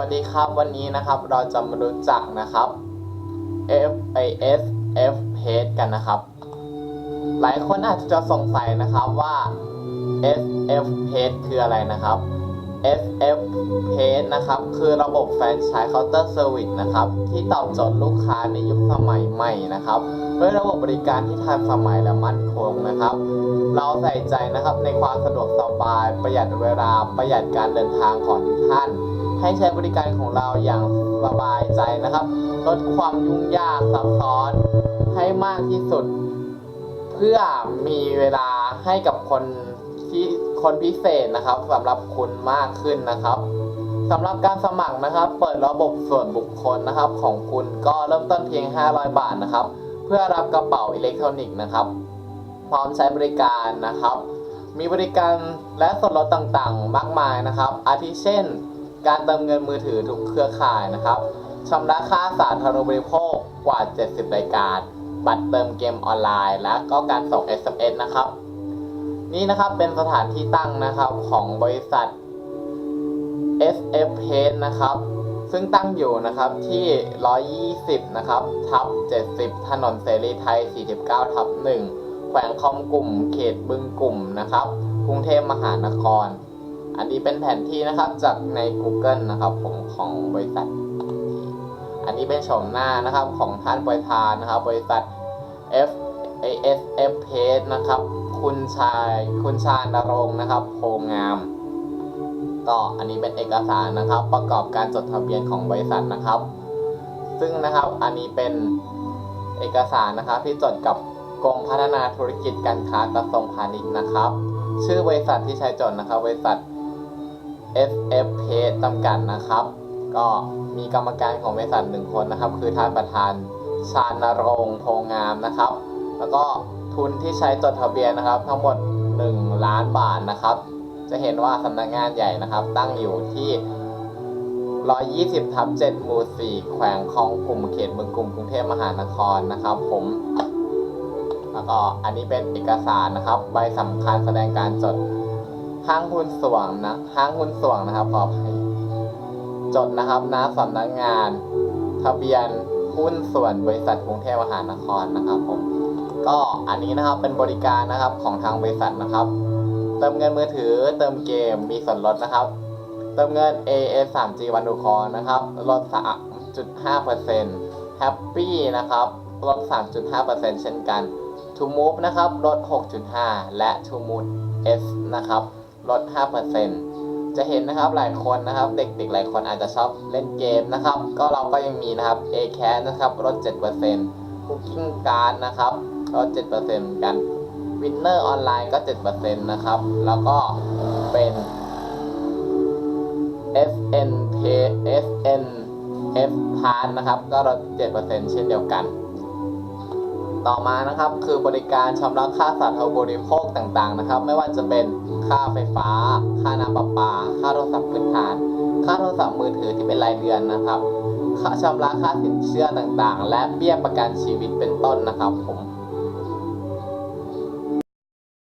วัสดีครับวันนี้นะครับเราจะมารู้จักนะครับ F I S F page กันนะครับ หลายคนอาจจะสงสัยนะครับว่า S F page คืออะไรนะครับ S F page นะครับคือระบบแฟรนไชส์เคาน์เตอร์เซอร์วิสนะครับที่ตอบโจทย์ลูกค้าในยุคสมัยใหม่นะครับด้วยระบบบริการที่ทันสมัยและมั่นคงนะครับ เราใส่ใจนะครับในความสะดวกสบายประหยัดเวลาประหยัดการเดินทางของท่าน ให้ใช้บริการของเราอย่างสบายใจนะครับ ลดความยุ่งยากซับซ้อนให้มากที่สุด เพื่อมีเวลาให้กับคนที่คนพิเศษนะครับสำหรับคุณมากขึ้นนะครับสำหรับการสมัครนะครับ เปิดระบบส่วนบุคคลนะครับ ของคุณก็เริ่มต้นเพียง 500 บาทนะครับ เพื่อรับกระเป๋าอิเล็กทรอนิกส์นะครับ พร้อมใช้บริการนะครับ มีบริการและส่วนลดต่างๆ มากมายนะครับ อาทิเช่น การเติมเงินมือถือทุกเครือข่ายนะครับชำระค่าสาธารณูปโภคกว่า 70 รายการ บัตรเติมเกมออนไลน์ และก็การส่ง SMS นะครับ นี่นะครับเป็นสถานที่ตั้งนะครับของบริษัท SF p a g e นะครับ ซึ่งตั้งอยู่นะครับที่ 120 นะครับ ทับ 70 ถนนเสรีไทย 49 ทับ 1 แขวงคลองกลุ่ม เขตบึงกลุ่มนะครับ กรุงเทพมหานคร อันนี้เป็นแผนที่นะครับจากใน Google นะครับผมของบริษัท อันนี้เป็นโฉมหน้านะครับของท่านประธานนะครับ บริษัท F A S F p a g นะครับ คุณชายคุณชาญนรงนะครับโพงามก็อันนี้เป็นเอกสารนะครับ ประกอบการจดทะเบียนของบริษัทนะครับ ซึ่งนะครับอันนี้เป็นเอกสารนะครับที่จดกับกรมพัฒนาธุรกิจการค้ากระทรวงพาณิชย์นะครับ ชื่อบริษัทที่ใช้จดนะครับ บริษัท SF p a จำกัดนะครับ ก็มีกรรมการของบริษัทหนึ่งคนนะครับ คือท่านประธานชาญรงค์โพงามนะครับ แล้วก็ทุนที่ใช้จดทะเบียนนะครับ ทั้งหมด 1 ล้านบาทนะครับ จะเห็นว่าสำนักงานใหญ่นะครับ ตั้งอยู่ที่ 120ทับ7หมู่4แขวงคลองกลุ่มเขตเมืองกรุงกรุงเทพมหานครนะครับผมแล้วก็อันนี้เป็นเอกสารนะครับ ใบสำคัญแสดงการจด ห้างหุ้นส่วนนะห้างหุ้นส่วนนะครับขออภัยจดนะครับณสำนักงาน ทะเบียนหุ้นส่วนบริษัทกรุงเทพมหานครนะครับผมก็อันนี้นะครับเป็นบริการนะครับของทางบริษัทนะครับ เติมเงินมือถือเติมเกมมีส่วนลดนะครับ เติมเงิน AS 3G วันดูคอนะครับลด3.5% Happy นะครับลด3.5%เช่นกัน To Move นะครับลด6.5 และ To Move S นะครับ ลด 5%จะเห็นนะครับหลายคนนะครับ เด็กๆ หลายคนอาจจะชอบเล่นเกมนะครับ ก็เราก็ยังมีนะครับ a c a s นะครับลด7% Cooking Card นะครับลด7%เหมือนกัน Winner ออนไลน์ก็ 7%นะครับ แล้วก็เป็น FN Pay FN F Pass นะครับ ก็ลด 7%เช่นเดียวกันต่อมานะครับคือบริการชำระค่าสาธารณบริโภคต่างๆนะครับ ไม่ว่าจะเป็น ค่าไฟฟ้า ค่าน้ำประปา ค่าโทรศัพท์พื้นฐาน ค่าโทรศัพท์มือถือที่เป็นรายเดือนนะครับ ค่าชำระค่าสินเชื่อต่างๆ และเบี้ยประกันชีวิตเป็นต้นนะครับผม